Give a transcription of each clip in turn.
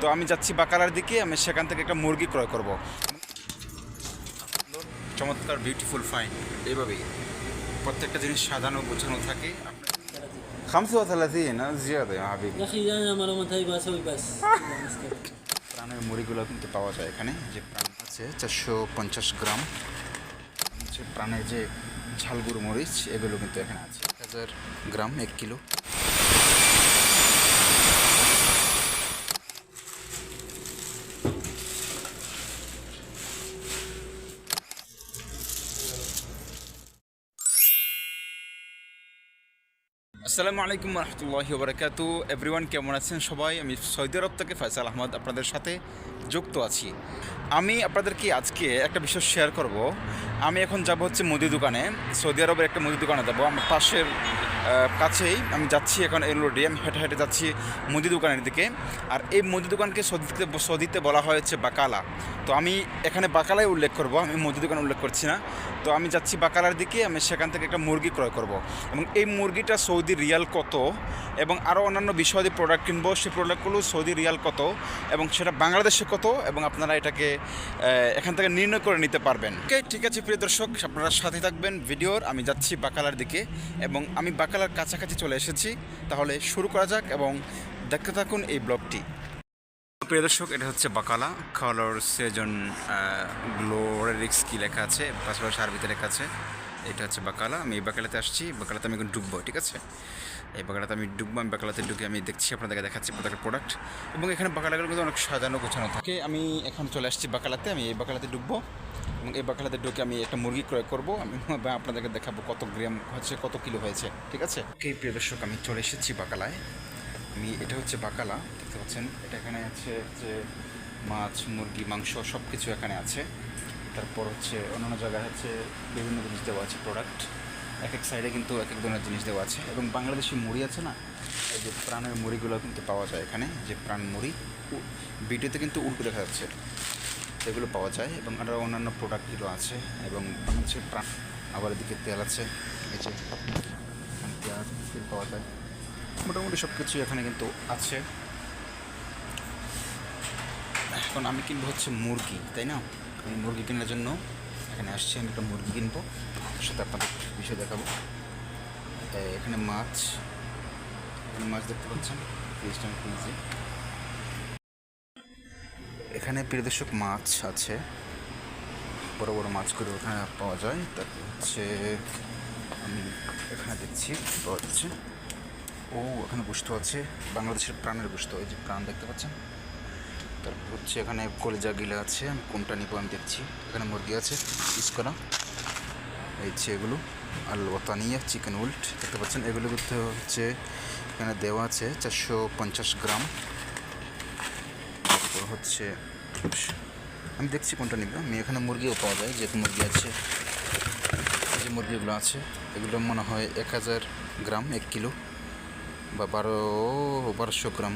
তো আমি যাচ্ছি বাকালার দিকে আমি সেখান থেকে একটা মুরগি ক্রয় করব চমৎকার বিউটিফুল ফাইন এইভাবেই প্রত্যেকটা জিনিস সাজানো গোছানো থাকে خمسة وثلاثين زيادة يا حبيبي يا اخي انا معلومات هاي بسوي بس প্রাণের মুড়িগুলো কিন্তু পাওয়া যায় এখানে যে প্রাণ আছে চারশো পঞ্চাশ গ্রাম হচ্ছে প্রাণের যে ঝালগুড়ো মরিচ এগুলো কিন্তু এখানে আছে এক হাজার গ্রাম এক কিলো আসসালামু আলাইকুম রহমতুল্লাহি বারাকাতু এভরিওয়ান, কেমন আছেন সবাই? আমি সৌদি আরব থেকে ফয়সাল আহমদ আপনাদের সাথে যুক্ত আছি। আমি আপনাদেরকে আজকে একটা বিষয় শেয়ার করব। আমি এখন যাব হচ্ছে মুদি দোকানে। সৌদি আরবের একটা মুদি দোকানে যাব। আমার পাশের কাছেই আমি যাচ্ছি এখন এই রোডে আমি হেঁটে হেঁটে যাচ্ছি মুদি দোকানের দিকে। আর এই মুদি দোকানকে সৌদিতে সৌদিতে বলা হয়েছে বাকালা। তো আমি এখানে বাকালাই উল্লেখ করব। আমি মুদি দোকান উল্লেখ করছি না। তো আমি যাচ্ছি বাকালার দিকে। আমি সেখান থেকে একটা মুরগি ক্রয় করব। এবং এই মুরগিটা সৌদি রিয়াল কত? এবং আরও অন্যান্য বিষয় প্রোডাক্ট কিনবো। সেই প্রোডাক্টগুলো সৌদি রিয়াল কত? এবং সেটা বাংলাদেশে কত? এবং আপনারা এটাকে এখান থেকে নির্ণয় করে নিতে পারবেন। ওকে ঠিক আছে, প্রিয় দর্শক, আপনারা সাথে থাকবেন ভিডিওর। আমি যাচ্ছি বাকালার দিকে। এবং আমি বাকালার কাছাকাছি চলে এসেছি। তাহলে শুরু করা যাক এবং দেখতে থাকুন এই ব্লগটি। প্রিয় দর্শক, এটা হচ্ছে বাকালা। কালার সেজন গ্লোরিক্স কি লেখা আছে? পাশাপাশি আরবিতে লেখা আছে এটা হচ্ছে বাকালা, আমি এই বাকালাতে আসছি, বাকালাতে আমি এখন ডুববো ঠিক আছে? এই বাকালাতে আমি ডুববো আমি বাকালাতে ঢুকে আমি দেখছি, আপনাদেরকে দেখাচ্ছি প্রত্যেকটা প্রোডাক্ট এবং এখানে বাকালাগুলো কিন্তু অনেক সাজানো, গোছানো থাকে। আমি এখন চলে আসছি বাকালাতে, আমি এই বাকালাতে ডুববো এবং এই বাকালাতে ঢুকে আমি একটা মুরগি ক্রয় করব। আমি আপনাদেরকে দেখাবো কত গ্রাম হচ্ছে, কত কিলো হয়েছে, ঠিক আছে? ওকে প্রিয় দর্শক, আমি চলে এসেছি বাকালায়। আমি, এটা হচ্ছে বাকালা, দেখতে পাচ্ছেন? এটা এখানে আছে যে মাছ, মুরগি, মাংস সব কিছু এখানে আছে। তারপর হচ্ছে অন্যান্য জায়গায় হচ্ছে বিভিন্ন জিনিস দেওয়া আছে প্রোডাক্ট এক এক সাইডে কিন্তু এক এক ধরনের জিনিস দেওয়া আছে। এবং বাংলাদেশি মুড়ি আছে না, এই যে প্রাণের মুড়িগুলো কিন্তু পাওয়া যায় এখানে, যে প্রাণ মুড়ি। ভিডিওতে কিন্তু উল্টো দেখা যাচ্ছে। এগুলো পাওয়া যায় এবং আরও অন্যান্য প্রোডাক্টগুলো আছে এবং হচ্ছে প্রাণ, আবার এদিকে তেল আছে। এই যে পেঁয়াজ তেল পাওয়া যায়। মোটামুটি সব কিছু এখানে কিন্তু আছে। এখন আমি কিনবো হচ্ছে মুরগি, তাই না? আমি মুরগি কেনার জন্য এখানে আসছি, আমি একটা মুরগি কিনবো। তার সাথে আপনাদের বিষয় দেখাবো। এখানে মাছ এখানে মাছ দেখতে পাচ্ছেন ফ্রিজটা আমি খুলছি এখানে প্রিয়দর্শক মাছ আছে। বড় বড় মাছগুলো ওখানে পাওয়া যায়। তারপর হচ্ছে, আমি এখানে দেখছি, পাওয়া যাচ্ছে। ও এখানে বুঝতে আছে, বাংলাদেশের প্রাণের বুঝতে ওই যে প্রাণ দেখতে পাচ্ছেন। তারপর হচ্ছে এখানে কলেজা গিলা আছে, আমি কোনটা নিবো আমি দেখছি। এখানে মুরগি আছে পিস করা। এই যে এগুলো আর লতানিয়া চিকেন উল্ট দেখতে পাচ্ছেন? এগুলো করতে হচ্ছে এখানে দেওয়া আছে চারশো পঞ্চাশ গ্রাম। তারপর হচ্ছে, আমি দেখছি কোনটা নিব। আমি এখানে মুরগিও পাওয়া যায়, যেহেতু মুরগি আছে। যে মুরগিগুলো আছে, এগুলো মনে হয় এক হাজার গ্রাম, এক কিলো বা বারো, বারোশো গ্রাম।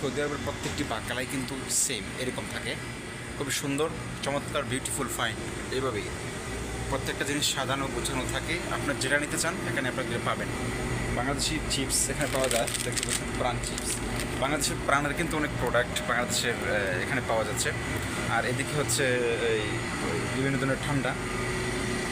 সৌদি আরবের প্রত্যেকটি বাকালাই কিন্তু সেম এরকম থাকে। খুবই সুন্দর, চমৎকার বিউটিফুল ফাইন এইভাবেই। প্রত্যেকটা জিনিস সাজানো, গোছানো থাকে। আপনার যেটা নিতে চান, এখানে আপনারা পাবেন। বাংলাদেশি চিপস এখানে পাওয়া যায়, দেখতে পাচ্ছেন প্রাণ চিপস বাংলাদেশের প্রাণের কিন্তু অনেক প্রোডাক্ট বাংলাদেশের এখানে পাওয়া যাচ্ছে। আর এদিকে হচ্ছে, এই, বিভিন্ন ধরনের ঠান্ডা,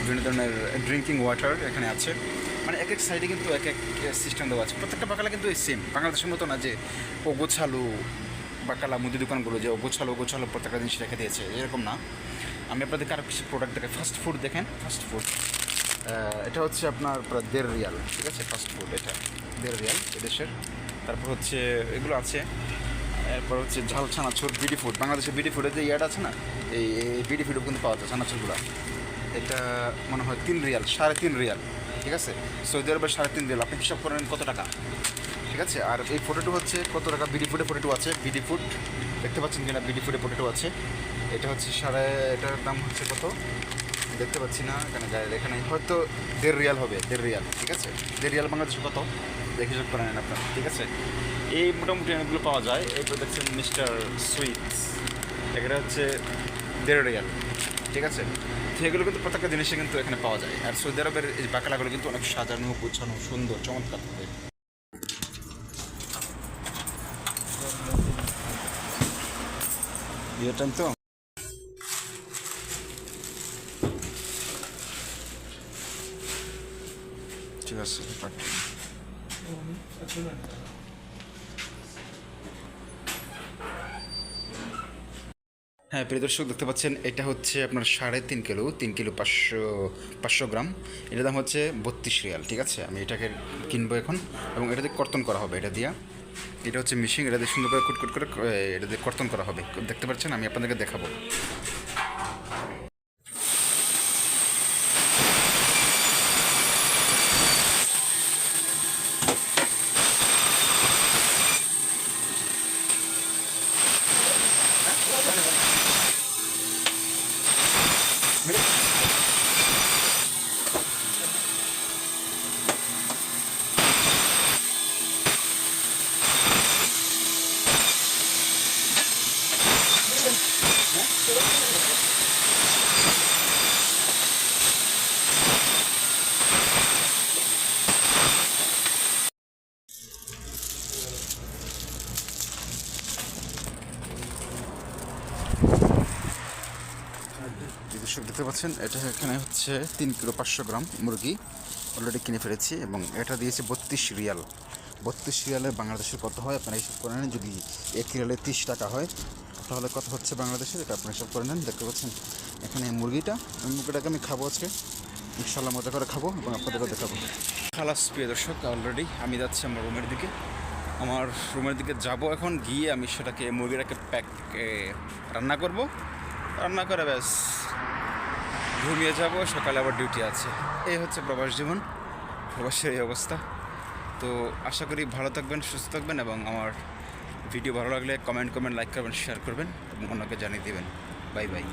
বিভিন্ন ধরনের ড্রিঙ্কিং ওয়াটার এখানে আছে। মানে এক এক সাইডে কিন্তু এক এক সিস্টেম দেওয়া আছে। প্রত্যেকটা বাকালা কিন্তু এই সেম বাংলাদেশের মতো না যে ওগোছালু বাকালা মুদি দোকানগুলো যে ওগোছালো ওগোছালো প্রত্যেকটা জিনিস রেখে দিয়েছে, এরকম না। আমি আপনাদেরকে আরও কিছু প্রোডাক্ট দেখাই ফাস্ট ফুড দেখেন ফাস্ট ফুড এটা হচ্ছে আপনার প্রায় দেড় রিয়াল, ঠিক আছে? ফাস্ট ফুড এটা দেড় রিয়াল এদেশের। তারপর হচ্ছে এগুলো আছে। এরপর হচ্ছে ঝাল ছানাচুর বিডি ফুড। বাংলাদেশের বিডি ফুডের যে ইয়াটা আছে না, এই বিডি ফুডও কিন্তু পাওয়া যায় ছানাচুরগুলো এটা মনে হয় তিন রিয়াল, সাড়ে তিন রিয়াল। ঠিক আছে? সৌদি আরবের সাড়ে তিন রিয়াল আপনি হিসাব করেন কত টাকা। ঠিক আছে? আর এই ফটোটু হচ্ছে কত টাকা? বিডি ফুডে ফটোটু আছে। বিডি ফুড দেখতে পাচ্ছেন কিনা? বিডি ফুডে ফটোটু আছে। এটা হচ্ছে সাড়ে, এটার দাম হচ্ছে কত? দেখতে পাচ্ছি না, এখানে গায়ে এখানে হয়তো দেড় রিয়াল হবে, দেড় রিয়াল, ঠিক আছে? দেড় রিয়াল বাংলাদেশে কত? দেখে হিসাব করে নেন আপনার, ঠিক আছে? এই মোটামুটি অনেকগুলো পাওয়া যায়। এরপর দেখছেন মিস্টার সুইটস। এখানে হচ্ছে দেড় রিয়াল, ঠিক আছে? তো এগুলো কিন্তু প্রত্যেকটা জিনিসে কিন্তু এখানে পাওয়া যায়। আর সৌদি আরবের এই বাকলাগুলো কিন্তু অনেক সাজানো, গোছানো, সুন্দর, চমৎকার থাকে তো? ঠিক আছে হ্যাঁ প্রিয় দর্শক, দেখতে পাচ্ছেন, এটা হচ্ছে আপনার সাড়ে তিন কিলো তিন কিলো পাঁচশো পাঁচশো গ্রাম। এটার দাম হচ্ছে বত্রিশ রিয়াল, ঠিক আছে? আমি এটাকে কিনবো এখন, এবং এটা দিয়ে কর্তন করা হবে, এটা দিয়া। এটা হচ্ছে মিশিং এটা দিয়ে সুন্দর করে কুটকুট করে এটা দিয়ে কর্তন করা হবে। দেখতে পাচ্ছেন, আমি আপনাদেরকে দেখাবো যে দর্শক দেখতে পাচ্ছেন, এটা এখানে হচ্ছে তিন কিলো পাঁচশো গ্রাম মুরগি অলরেডি কিনে ফেলেছি এবং এটা দিয়েছে বত্রিশ রিয়াল। বত্রিশ রিয়ালে বাংলাদেশের কত হয়? আপনারা হিসাব করে নেন, যদি এক রিয়ালে তিরিশ টাকা হয়, তাহলে কত হচ্ছে বাংলাদেশের? এটা আপনারা হিসাব করে নেন, দেখতে পাচ্ছেন। এখানে মুরগিটা মুরগিটাকে আমি খাব আজকে। ইনশাল্লাহ মজা করে খাব এবং আপনাদেরকে দেখাবো। খালাস, প্রিয় দর্শক অলরেডি আমি যাচ্ছি আমার রুমের দিকে। আমার রুমের দিকে যাব এখন, গিয়ে আমি সেটাকে, মুরগিটাকে প্যাক রান্না করব। রান্না করে ব্যাস। ঘুমিয়ে যাব, সকালে আবার ডিউটি আছে। এই হচ্ছে প্রবাস জীবন, প্রবাসের এই অবস্থা। তো আশা করি ভালো থাকবেন, সুস্থ থাকবেন এবং আমার ভিডিও ভালো লাগলে কমেন্ট কমেন্ট লাইক করবেন শেয়ার করবেন এবং অন্যকে জানিয়ে দেবেন। Bye bye